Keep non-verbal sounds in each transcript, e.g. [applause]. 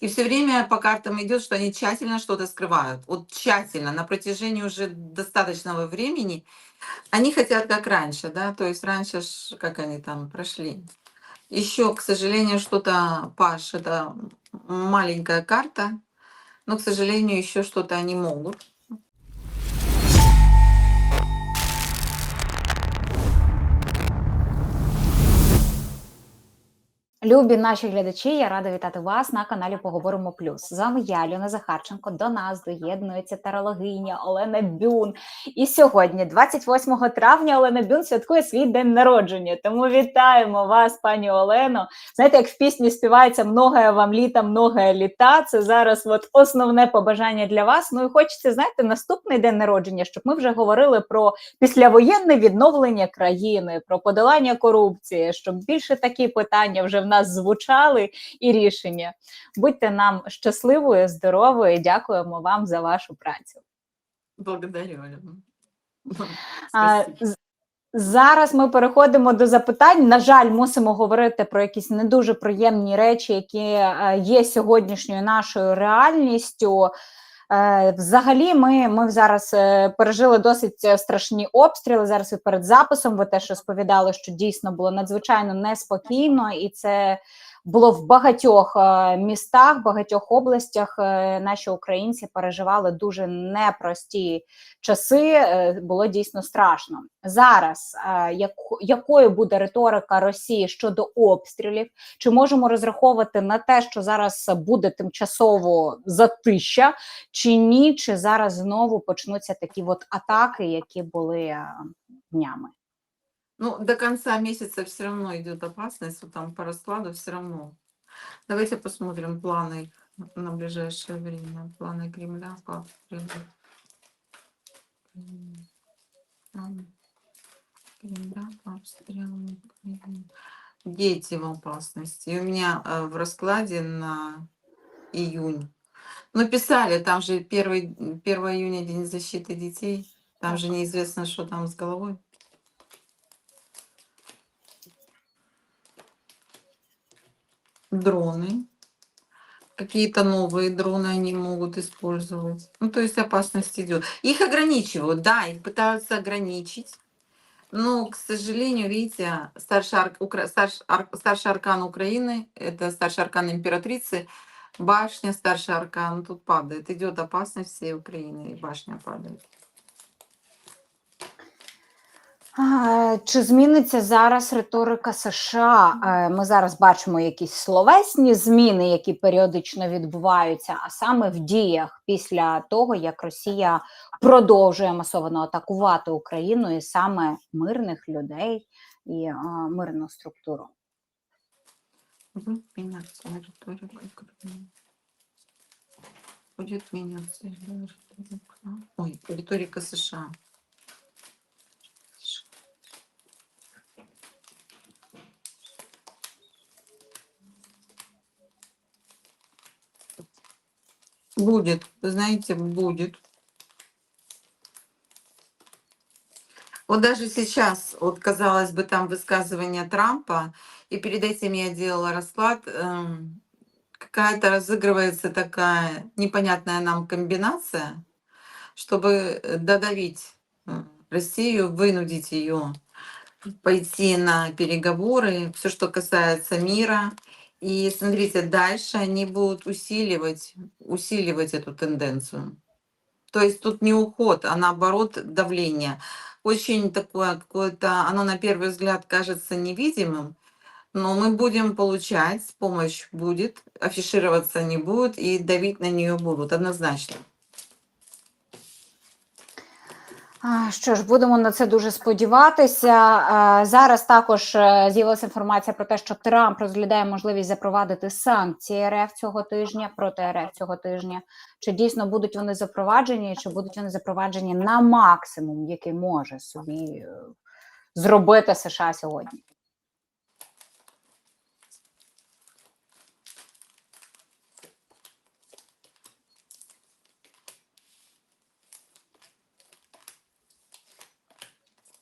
И все время по картам идет, что они тщательно что-то скрывают. Вот тщательно, на протяжении уже достаточного времени. Они хотят как раньше, да, то есть раньше, ж, как они там прошли. Еще, к сожалению, что-то, Паш, это маленькая карта, но, к сожалению, еще что-то они могут. Любі наші глядачі, я рада вітати вас на каналі Поговоримо Плюс. З вами я, Альона Захарченко. До нас доєднується тарологиня Олена Бюн. І сьогодні, 28 травня, Олена Бюн святкує свій день народження. Тому вітаємо вас, пані Олено. Знаєте, як в пісні співається «Многое вам літа, многое літа. Це зараз от основне побажання для вас. Ну і хочеться, знаєте, наступний день народження, щоб ми вже говорили про післявоєнне відновлення країни, про подолання корупції, щоб більше такі питання вже в нас звучали і рішення. Будьте нам щасливою, здоровою. Дякуємо вам за вашу працю. Благодарю, А, Зараз ми переходимо до запитань. На жаль, мусимо говорити про якісь не дуже приємні речі, які е, є сьогоднішньою нашою реальністю. Е, Взагалі, ми, ми зараз е, пережили досить е, страшні обстріли. Зараз і перед записом ви теж розповідали, що дійсно було надзвичайно неспокійно, і це було в багатьох е, містах, багатьох областях. Е, Наші українці переживали дуже непрості часи. е, Було дійсно страшно. Зараз якою буде риторика Росії щодо обстрілів? Чи можемо розраховувати на те, що зараз буде тимчасово затища, чи ні? Чи зараз знову почнуться такі от атаки, які були днями? Ну, до конца месяца все равно идет опасность, вот там по раскладу все равно. Давайте посмотрим планы на ближайшее время. Планы Кремля планы Кремля. Украины. Дети в опасности. И у меня э, в раскладе на июнь. Ну, писали, там же 1, 1 июня День защиты детей. Там же неизвестно, что там с головой. Дроны. Какие-то новые дроны они могут использовать. Ну, то есть опасность идет. Их ограничивают, да, их пытаются ограничить. Но, к сожалению, видите, старший, ар- укра- старш- ар- старший аркан Украины, это старший аркан императрицы, башня, старший аркан тут падает. Идет опасность всей Украины, и башня падает. Чи зміниться зараз риторика США? Е, Ми зараз бачимо якісь словесні зміни, які періодично відбуваються, а саме в діях після того, як Росія продовжує масово атакувати Україну і саме мирних людей і е, мирну структуру. Будет меняться риторика. Ой, риторика США. Будет, знаете, будет. Вот даже сейчас, вот казалось бы, там высказывание Трампа, и перед этим я делала расклад, эм, какая-то разыгрывается такая непонятная нам комбинация, чтобы э, додавить э, Россию, вынудить ее пойти на переговоры, все, что касается мира. И смотрите, дальше они будут усиливать, усиливать эту тенденцию. То есть тут не уход, а наоборот давление. Очень такое какое-то, оно на первый взгляд кажется невидимым, но мы будем получать, помощь будет, афишироваться не будет и давить на нее будут однозначно. Що ж, будемо на це дуже сподіватися. Зараз також е, з'явилася інформація про те, що Трамп розглядає можливість запровадити санкції РФ цього тижня проти РФ цього тижня. Чи дійсно будуть вони запроваджені, чи будуть вони запроваджені на максимум, який може собі е, зробити США сьогодні?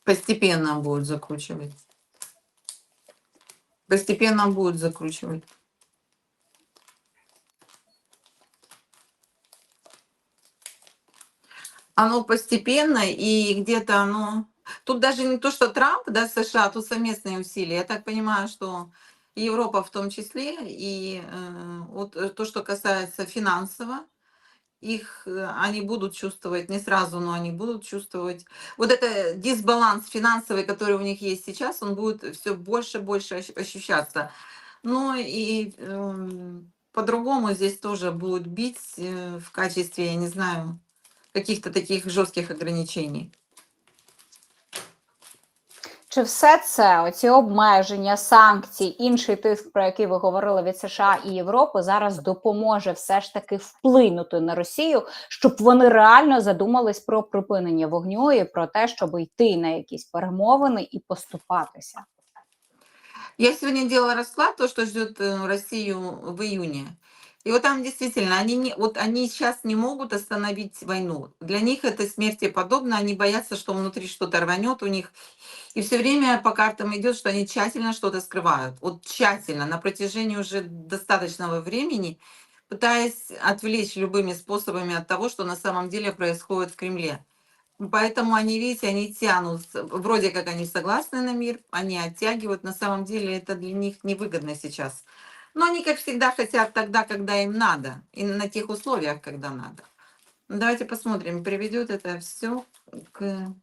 Постепенно будут закручивать. Постепенно будут закручивать. Оно постепенно и где-то оно... Тут даже не то, что Трамп, да, США, тут совместные усилия. Я так понимаю, что Европа в том числе, и э, вот э, то, что касается финансово, их э, они будут чувствовать не сразу, но они будут чувствовать. Вот это дисбаланс финансовый, который у них есть сейчас, он будет все больше и больше ощ- ощущаться. Но и эм, по-другому здесь тоже будут бить э, в качестве, я не знаю, каких-то таких жестких ограничений. Чи все це, оці обмеження, санкції, інший тиск, про який ви говорили від США і Європи, зараз допоможе все ж таки вплинути на Росію, щоб вони реально задумались про припинення вогню і про те, щоб йти на якісь перемовини і поступатися? Я сегодня делала расклад, то, что ждет э, Россию в июне. И вот там действительно, они, не, вот они сейчас не могут остановить войну. Для них это смерти подобно, они боятся, что внутри что-то рванет у них. И все время по картам идет, что они тщательно что-то скрывают. Вот тщательно, на протяжении уже достаточного времени, пытаясь отвлечь любыми способами от того, что на самом деле происходит в Кремле. Поэтому они, видите, они тянут, вроде как они согласны на мир, они оттягивают, на самом деле это для них невыгодно сейчас. Но они, как всегда, хотят тогда, когда им надо, и на тех условиях, когда надо. Давайте посмотрим, приведет это все к,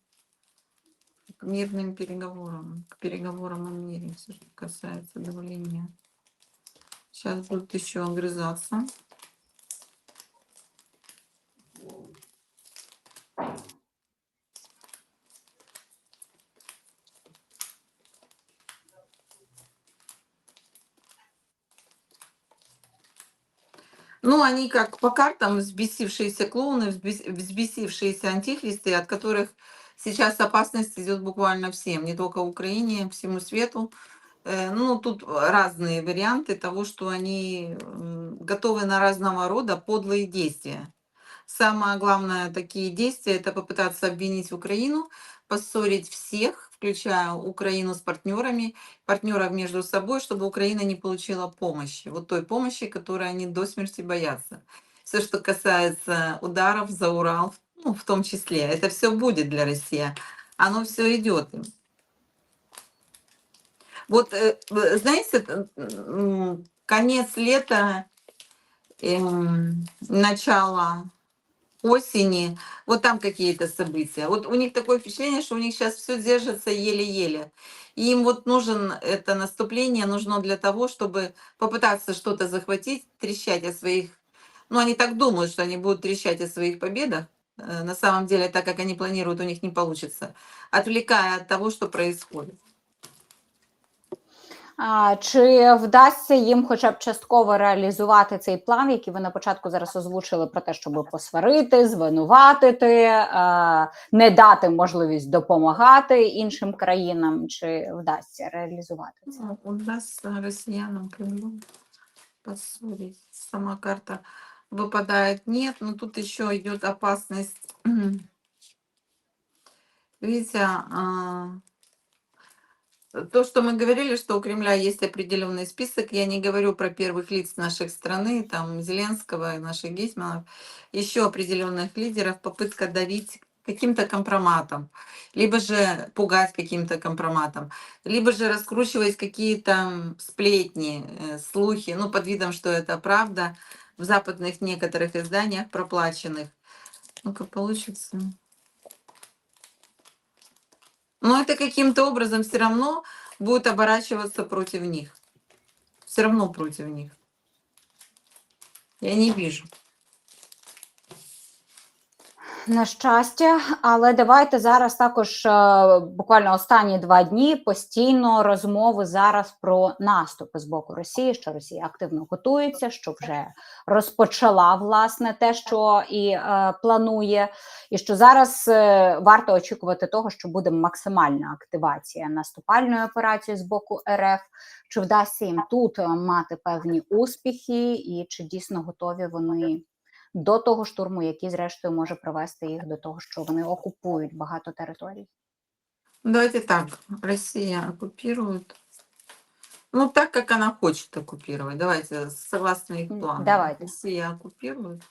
к мирным переговорам, к переговорам о мире, все, что касается давления. Сейчас будут еще огрызаться. Ну, они как по картам взбесившиеся клоуны, взбес- взбесившиеся антихристы, от которых сейчас опасность идет буквально всем, не только Украине, всему свету. Э, Ну, тут разные варианты того, что они готовы на разного рода подлые действия. Самое главное, такие действия, это попытаться обвинить Украину, поссорить всех, включая Украину с партнерами, партнеров между собой, чтобы Украина не получила помощи. Вот той помощи, которой они до смерти боятся. Все, что касается ударов за Урал, ну, в том числе, это все будет для России. Оно все идет им. Вот, э, знаете, конец лета, эм, начало осени, вот там какие-то события. Вот у них такое впечатление, что у них сейчас все держится еле-еле. Им вот нужен это наступление, нужно для того, чтобы попытаться что-то захватить, трещать о своих... Ну, они так думают, что они будут трещать о своих победах. Э, На самом деле, так как они планируют, у них не получится. Отвлекая от того, что происходит. Чи вдасться їм хоча б частково реалізувати цей план, який ви на початку зараз озвучили про те, щоб посварити, звинуватити, не дати можливість допомагати іншим країнам? Чи вдасться реалізувати це? Ну, Удастся россиянам Кремлю поссорить. Сама карта выпадает нет, но тут еще идет опасность. Видите, [clears throat] то, что мы говорили, что у Кремля есть определенный список, я не говорю про первых лиц наших страны, там Зеленского и наших гейсманов, еще определенных лидеров, попытка давить каким-то компроматом, либо же пугать каким-то компроматом, либо же раскручивать какие-то сплетни, э, слухи, ну, под видом, что это правда, в западных некоторых изданиях проплаченных. Ну-ка, получится. Но это каким-то образом все равно будет оборачиваться против них. Все равно против них. Я не вижу. На щастя, але давайте зараз також е, буквально останні два дні постійно розмови зараз про наступи з боку Росії, що Росія активно готується, що вже розпочала власне те, що і е, планує, і що зараз е, варто очікувати того, що буде максимальна активація наступальної операції з боку РФ. Чи вдасться їм тут е, мати певні успіхи, і чи дійсно готові вони? До того штурму, який, зрештою, може привести їх до того, що вони окупують багато територій. Давайте так. Россия оккупирует. Ну, так, как она хочет оккупировать. Давайте, согласно их плану. давайте. Россия оккупирует.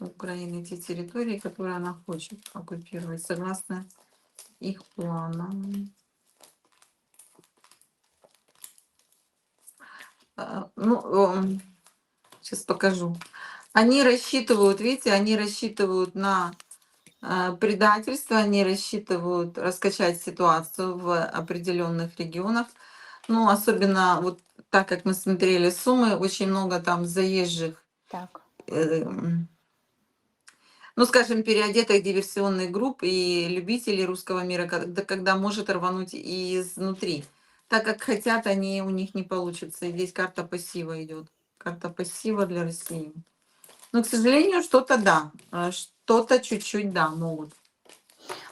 Украины те территории, которые она хочет оккупировать, согласно их планам. Ну, сейчас покажу. Они рассчитывают, видите, они рассчитывают на э, предательство, они рассчитывают раскачать ситуацию в определенных регионах. Ну, особенно вот так как мы смотрели суммы, очень много там заезжих Так. эм, ну, скажем, переодетых диверсионных групп и любителей русского мира, когда, когда может рвануть и изнутри. Так как хотят, они у них не получится. И здесь карта пассива идет. Карта пассива для России. Но, к сожалению, что-то да. Что-то чуть-чуть да, могут.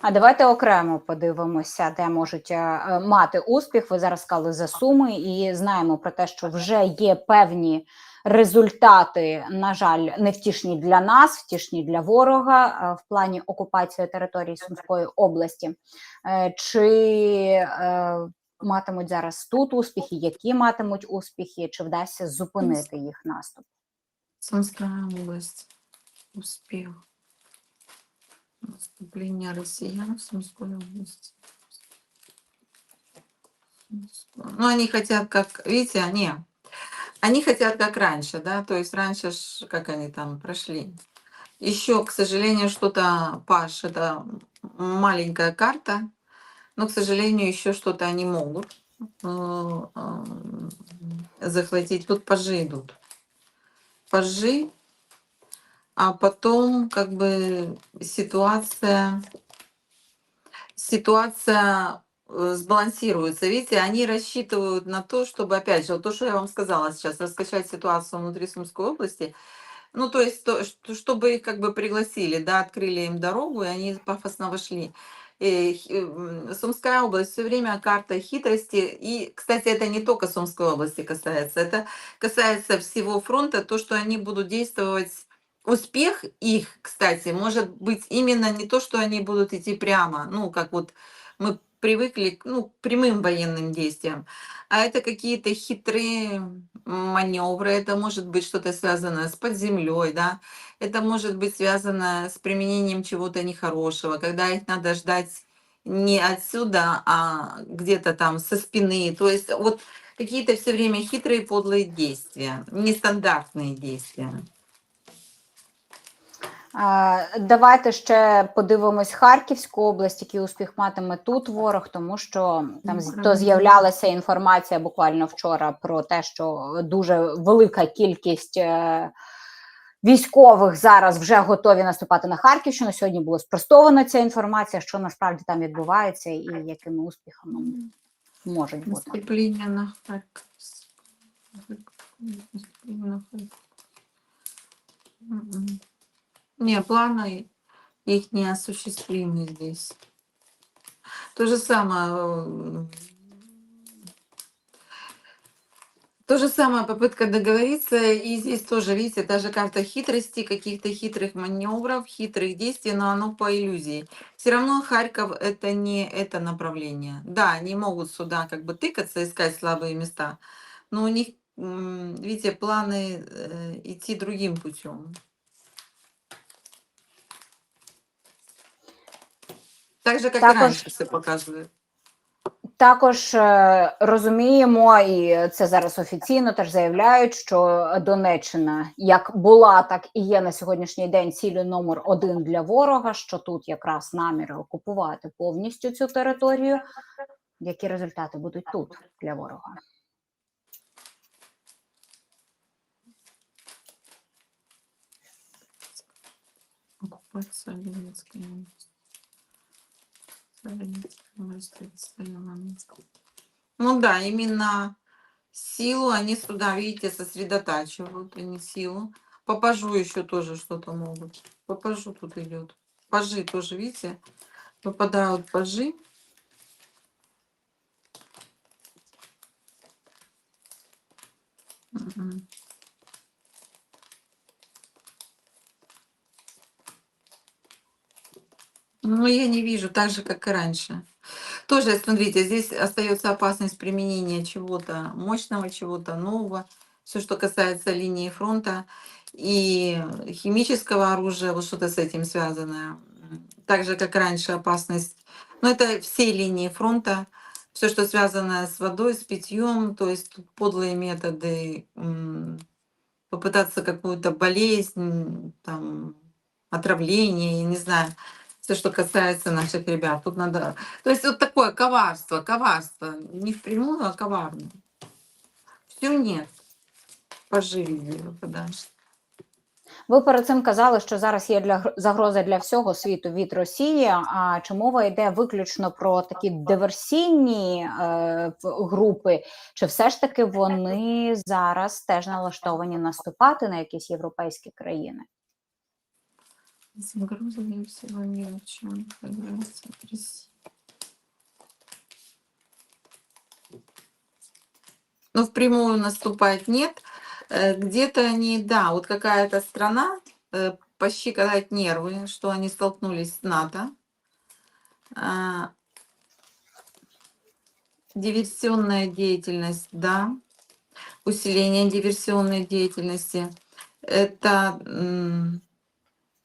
А давайте окремо подивимося, де можуть е, е, мати успіх. Ви зараз сказали за суми, і знаємо про те, що вже є певні результати, на жаль, невтішні для нас, втішні для ворога е, в плані окупації території Сумської області. Чи матимуть зараз тут успіхи, які матимуть успіхи, чи вдасться зупинити їх наступ? Сумская область. Успех. Наступление россиян в Сумской области. Ну, они хотят как, видите, они, они хотят как раньше, да, то есть раньше, ж, как они там прошли. Еще, к сожалению, что-то, Паш, это маленькая карта, но, к сожалению, еще что-то они могут э, эм, захватить. Тут пажи идут. Пажи, а потом как бы ситуация, ситуация э, сбалансируется. Видите, они рассчитывают на то, чтобы, опять же, вот то, что я вам сказала сейчас, раскачать ситуацию внутри Сумской области. Ну, то есть, то, что- чтобы их как бы пригласили, да, открыли им дорогу, и они пафосно вошли. М, Сумская область все время карта хитрости. И, кстати, это не только Сумской области касается, это касается всего фронта, то, что они будут действовать, успех их, кстати, может быть именно не то, что они будут идти прямо, ну, как вот мы привыкли ну, к прямым военным действиям, а это какие-то хитрые маневры, это может быть что-то связанное с под землей, да, это может быть связано с применением чего-то нехорошего, когда их надо ждать не отсюда, а где-то там со спины. То есть вот какие-то все время хитрые подлые действия, нестандартные действия. Давайте ще подивимось Харківську область, який успіх матиме тут ворог, тому що там то з'являлася інформація буквально вчора про те, що дуже велика кількість е, військових зараз вже готові наступати на Харківщину. Сьогодні було спростовано ця інформація, що насправді там відбувається і якими успіхами можуть бути. Наступление на Харьковск. Не, планы их неосуществимы здесь. То же самое. э, То же самое попытка договориться, и здесь тоже, видите, та же карта хитрости, каких-то хитрых маневров, хитрых действий, но оно по иллюзии. Все равно Харьков это не это направление. Да, они могут сюда как бы тыкаться, искать слабые места, но у них, видите, планы э, идти другим путем. Так же, как и Також- раньше все показывает. Також е, розуміємо, і це зараз офіційно теж заявляють, що Донеччина як була, так і є на сьогоднішній день цілею номер один для ворога. Що тут якраз наміри окупувати повністю цю територію. Які результати будуть тут для ворога? Оккупация Ленинской области. Ну да, именно силу они сюда, видите, сосредотачивают, они силу. По пажу еще тоже что-то могут. По пажу тут идет. Пажи тоже, видите, выпадают пажи. Мгм. Ну, я не вижу, так же, как и раньше. Тоже, смотрите, здесь остается опасность применения чего-то мощного, чего-то нового. Все, что касается линии фронта. и химического оружия, вот что-то с этим связанное. Так же, как раньше, опасность. Но это все линии фронта, все, что связано с водой, с питьем, то есть тут подлые методы, попытаться какую-то болезнь, там, отравление, я не знаю, все, что касается наших ребят. Тут надо... То есть вот такое коварство, коварство. Не впрямую, а коварно. Все нет. Пожили подальше. Ви перед цим казали, що зараз є для гр- загроза для всього світу від Росії. А чи мова йде виключно про такі диверсійні е, групи, чи все ж таки вони зараз теж налаштовані наступати на якісь європейські країни? Загрузили всего появляется в России. Ну, впрямую наступать нет. Э, Где-то они, да, вот какая-то страна э, пощекотать нервы, что они столкнулись с НАТО. А, Диверсионная деятельность, да. Усиление диверсионной деятельности. Это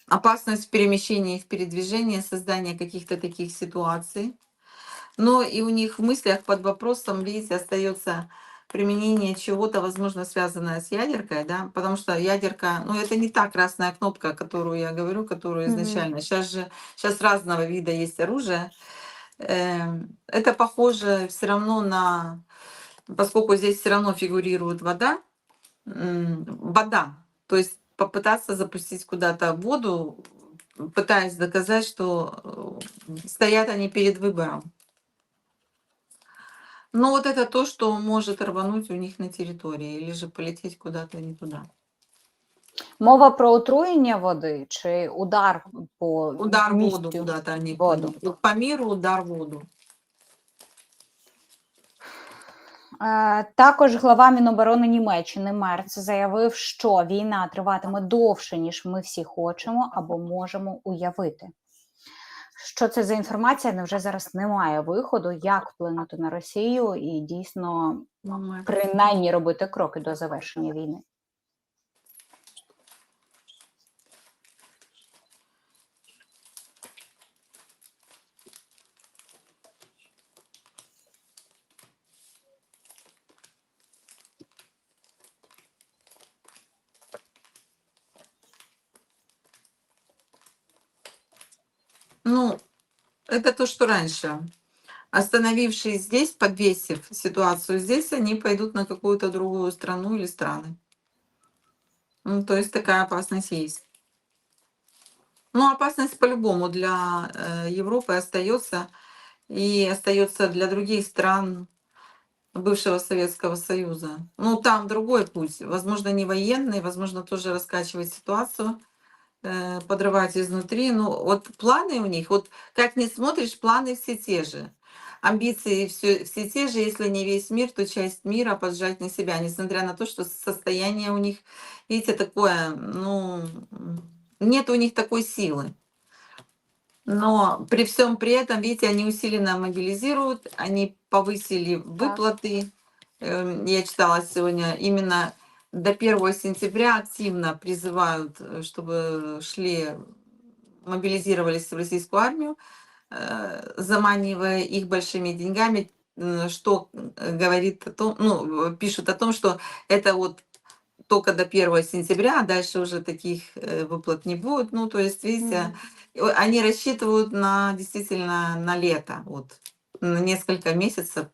опасность в перемещении, в передвижении, создание каких-то таких ситуаций. Но и у них в мыслях под вопросом, видите, остается применение чего-то, возможно, связанное с ядеркой, да, потому что ядерка, ну, это не та красная кнопка, о которую я говорю, которую изначально. Сейчас же, сейчас разного вида есть оружие. Эм, Это похоже все равно на, поскольку здесь все равно фигурирует вода, вода, то есть попытаться запустить куда-то воду, пытаясь доказать, что э, стоят они перед выбором. Ну вот это то, что может рвануть у них на территории или же полететь куда-то не туда. Мова про отруєння води чи удар по Удар в місту? воду куда-то они. Воду. по- По миру удар воду. Також глава Міноборони Німеччини Мерц заявив, що війна триватиме довше, ніж ми всі хочемо або можемо уявити. Що це за інформація? Невже зараз немає виходу, як вплинути на Росію і дійсно принаймні робити кроки до завершення війни? Ну, это то, что раньше. Остановившись здесь, подвесив ситуацию здесь, они пойдут на какую-то другую страну или страны. Ну, то есть такая опасность есть. Ну, опасность по-любому для э, Европы остается и остается для других стран бывшего Советского Союза. Ну, там другой путь. Возможно, не военный, возможно, тоже раскачивать ситуацию, подрывать изнутри. Ну, вот планы у них, вот как не смотришь, планы все те же. Амбиции все, все те же, если не весь мир, то часть мира поджать на себя, несмотря на то, что состояние у них, видите, такое, ну, нет у них такой силы. Но при всем при этом, видите, они усиленно мобилизируют, они повысили выплаты. Эм, Я читала сегодня, именно до 1 сентября активно призывают, э, чтобы шли, мобилизировались в российскую армию, э, заманивая их большими деньгами, что э, говорит о том, ну, пишут о том, что это вот только до 1 сентября, а дальше уже таких выплат не будет. Ну, то есть, видите, Э, Они рассчитывают на действительно на лето, вот, на несколько месяцев,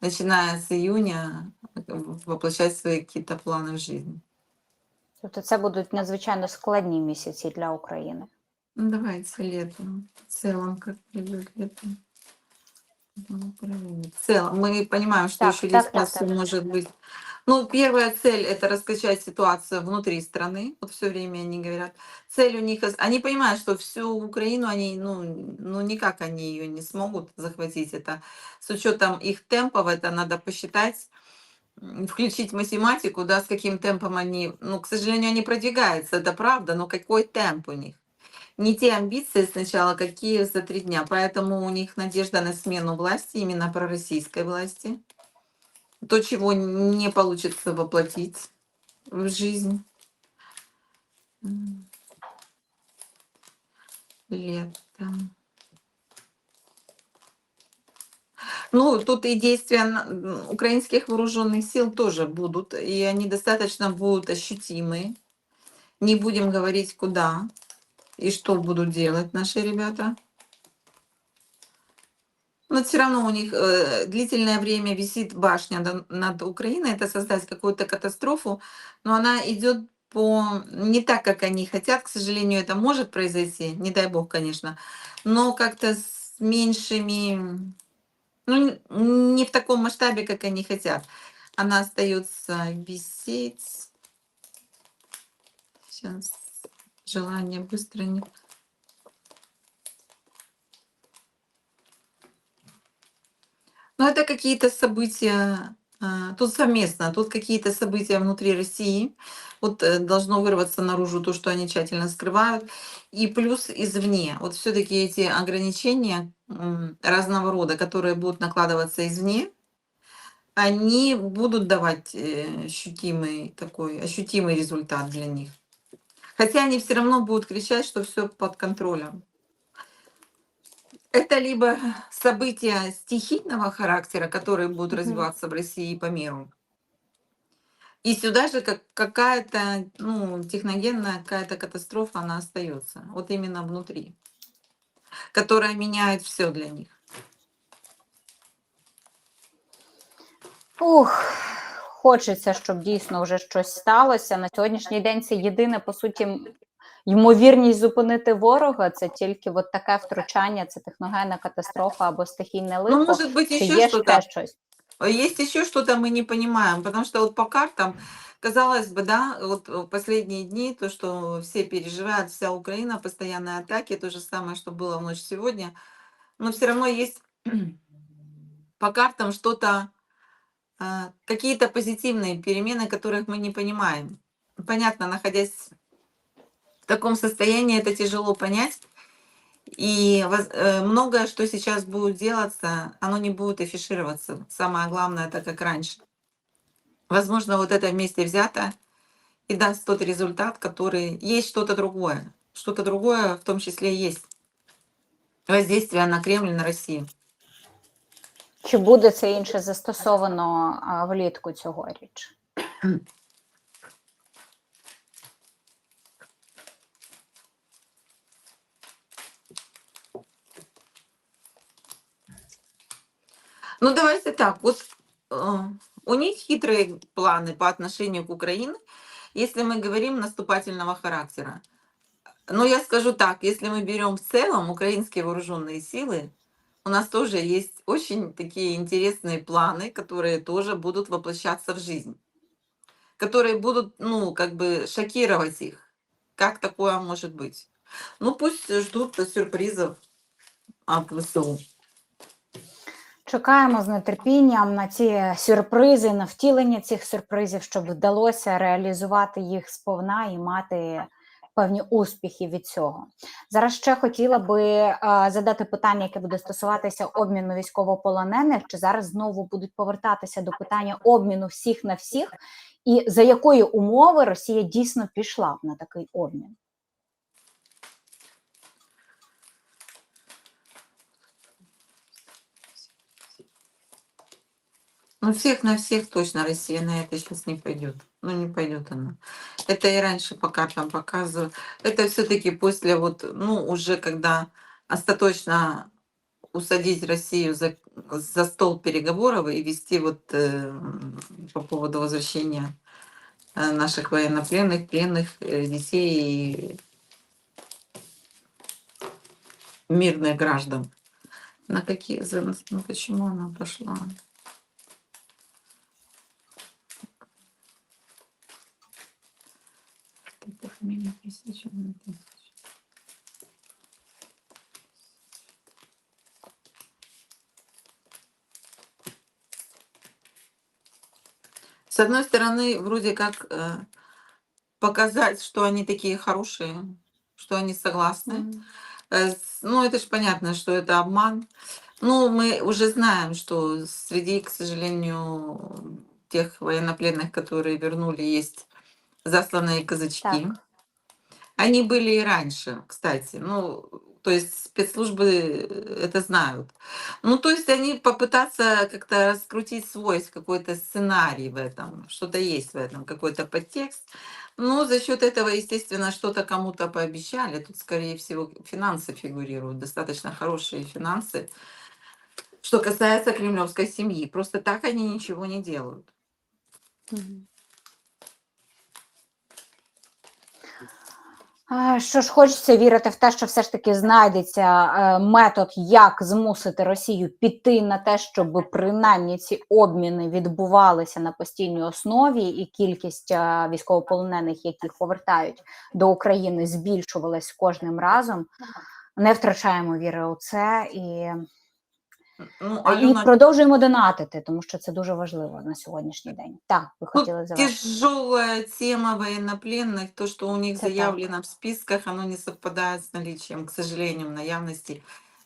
начиная с июня, э, воплощать свои какие-то планы в жизнь. Тобто це будуть надзвичайно складні місяці для України. Ну, давайте лето. В целом, как придет лето. Ну. В целом, мы понимаем, что Так, еще так, здесь так, так. может быть. Ну, первая цель это раскачать ситуацию внутри страны. Вот все время они говорят. Цель у них, они понимают, что всю Украину они, ну, ну никак они ее не смогут захватить. Это с учетом их темпов, это надо посчитать, включить математику, да, с каким темпом они, ну, к сожалению, они продвигаются, это правда, но какой темп у них? Не те амбиции сначала, какие за три дня. Поэтому у них надежда на смену власти, именно пророссийской власти. То, чего не получится воплотить в жизнь. Лето. Ну, тут и действия украинских вооруженных сил тоже будут, и они достаточно будут ощутимы. Не будем говорить, куда и что будут делать наши ребята. Но все равно у них э, длительное время висит башня над, над Украиной, это создать какую-то катастрофу, но она идет по не так, как они хотят. К сожалению, это может произойти, не дай бог, конечно, но как-то с меньшими, ну, не в таком масштабе, как они хотят. Она остается висеть. Сейчас желание быстро не Ну, это какие-то события, а, тут совместно, тут какие-то события внутри России. Вот э, должно вырваться наружу то, что они тщательно скрывают. И плюс извне. Вот все-таки эти ограничения разного рода, которые будут накладываться извне, они будут давать э, ощутимый такой, ощутимый результат для них. Хотя они все равно будут кричать, что все под контролем. Это либо события стихийного характера, которые будут Мгм. развиваться в России и по миру. И сюда же как какая-то, ну, техногенная какая-то катастрофа, она остается. Вот именно внутри. Которая меняет все для них. Ух, хочеться, щоб дійсно вже щось сталося. На сьогоднішній день це єдине, по суті, м- ймовірність зупинити ворога. Це тільки от таке втручання, це техногенна катастрофа або стихійне Ну, лихо. может быть, Чи еще є что-то. ще щось? Есть еще что-то мы не понимаем, потому что вот по картам, казалось бы, да, вот в последние дни, то, что все переживают, вся Украина, постоянные атаки, то же самое, что было в ночь сегодня, но все равно есть [clears throat] по картам что-то, а, какие-то позитивные перемены, которых мы не понимаем. Понятно, находясь в таком состоянии, это тяжело понять. И э, многое, что сейчас будет делаться, оно не будет афишироваться. Самое главное, это как раньше. Возможно, вот это вместе взято и даст тот результат, который... Есть что-то другое. Что-то другое в том числе есть. Воздействие на Кремль, на Россию. Чи буде це інше застосовано а, влітку цьогоріч? Ну, давайте так. Вот э, у них хитрые планы по отношению к Украине, если мы говорим наступательного характера. Но я скажу так, если мы берем в целом украинские вооруженные силы, у нас тоже есть очень такие интересные планы, которые тоже будут воплощаться в жизнь, которые будут, ну, как бы шокировать их. Как такое может быть? Ну, пусть ждут сюрпризов от ВСУ. Чекаємо з нетерпінням на ці сюрпризи, на втілення цих сюрпризів, щоб вдалося реалізувати їх сповна і мати певні успіхи від цього. Зараз ще хотіла би задати питання, яке буде стосуватися обміну військовополонених. Чи зараз знову будуть повертатися до питання обміну всіх на всіх, і за якої умови Росія дійсно пішла на такий обмін? Ну, всех на всех точно Россия на это сейчас не пойдет. Ну, не пойдет она. Это и раньше по картам показывают. Это все-таки после вот, ну, уже когда остаточно усадить Россию за, за стол переговоров и вести вот э, по поводу возвращения э, наших военнопленных, пленных, э, детей и мирных граждан. На какие, ну, почему она пошла? Ну, тысяча. С одной стороны, вроде как э, показать, что они такие хорошие, что они согласны. Э, с- Ну, это же понятно, что это обман. Ну, мы уже знаем, что среди, к сожалению, тех военнопленных, которые вернули, есть засланные казачки. Так. Они были и раньше, кстати. Ну, то есть спецслужбы э, это знают. Ну, то есть они попытаться как-то раскрутить свой какой-то сценарий в этом, что-то есть в этом, какой-то подтекст. Ну, за счет этого, естественно, что-то кому-то пообещали. Тут, скорее всего, финансы фигурируют, достаточно хорошие финансы. Что касается кремлевской семьи, просто так они ничего не делают. А, Що ж, хочеться вірити в те, що все ж таки знайдеться е, метод, як змусити Росію піти на те, щоб принаймні ці обміни відбувалися на постійній основі, і кількість е, військовополонених, яких повертають до України, збільшувалась кожним разом. Не втрачаємо віри у це і, Ну, і Алена, продовжуємо донатити, тому що це дуже важливо на сьогоднішній день. Так, ви Ну, хотіли завершити. Тяжелая тема военнопленных, то, что у них Это так. заявлено в списках, оно не совпадает с наличием, к сожалению, наявности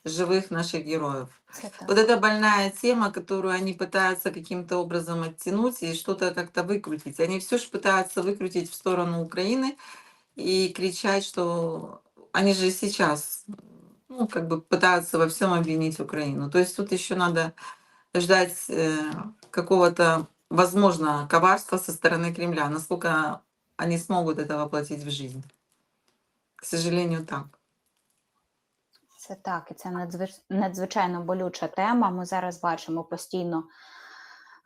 живых наших героев. Це так. Вот это больная тема, которую они пытаются каким-то образом оттянуть и что-то как-то выкрутить. Они все же пытаются выкрутить в сторону Украины и кричать, что они же сейчас, ну, как бы пытаются во всем обвинить Украину. То есть тут еще надо ждать э, какого-то, возможно, коварства со стороны Кремля, насколько они смогут это воплотить в жизнь. К сожалению, так. Це так, і це надзвич- надзвичайно болюча тема. Ми зараз бачимо постійно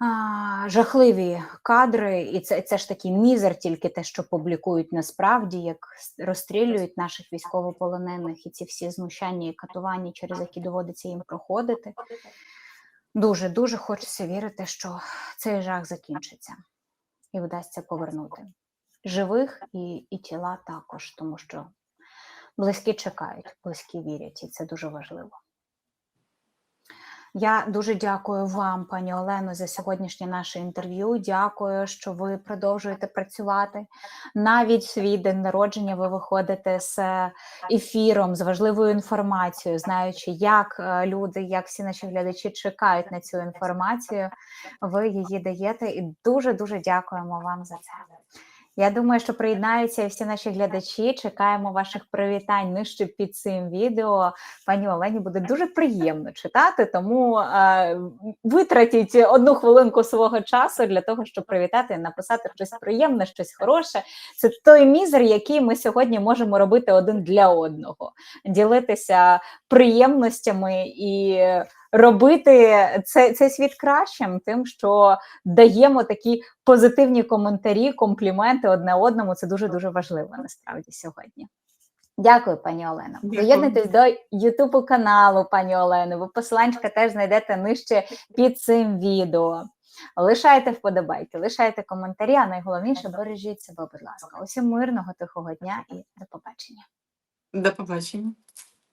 а, жахливі кадри, і це, це ж такий мізер, тільки те, що публікують насправді, як розстрілюють наших військовополонених, і ці всі знущання і катування, через які доводиться їм проходити. Дуже дуже хочеться вірити, що цей жах закінчиться і вдасться повернути живих і, і тіла також, тому що близькі чекають, близькі вірять, і це дуже важливо. Я дуже дякую вам, пані Олено, за сьогоднішнє наше інтерв'ю. Дякую, що ви продовжуєте працювати. Навіть свій день народження ви виходите з ефіром, з важливою інформацією, знаючи, як е, люди, як всі наші глядачі чекають на цю інформацію. Ви її даєте, і дуже дуже дякуємо вам за це. Я думаю, що приєднаються всі наші глядачі. Чекаємо ваших привітань нижче під цим відео. Пані Олені буде дуже приємно читати, тому е, витратіть одну хвилинку свого часу для того, щоб привітати, написати щось приємне, щось хороше. Це той мізер, який ми сьогодні можемо робити один для одного, ділитися приємностями і робити цей, цей світ кращим, тим, що даємо такі позитивні коментарі, компліменти одне одному. Це дуже дуже важливо насправді сьогодні. Дякую, пані Олено. Дякую. Приєднуйтесь до Ютубу каналу пані Олени. Ви посиланчика теж знайдете нижче під цим відео. Лишайте вподобайки, лишайте коментарі, а найголовніше бережіть себе, будь ласка. Усім мирного, тихого дня і до побачення. До побачення.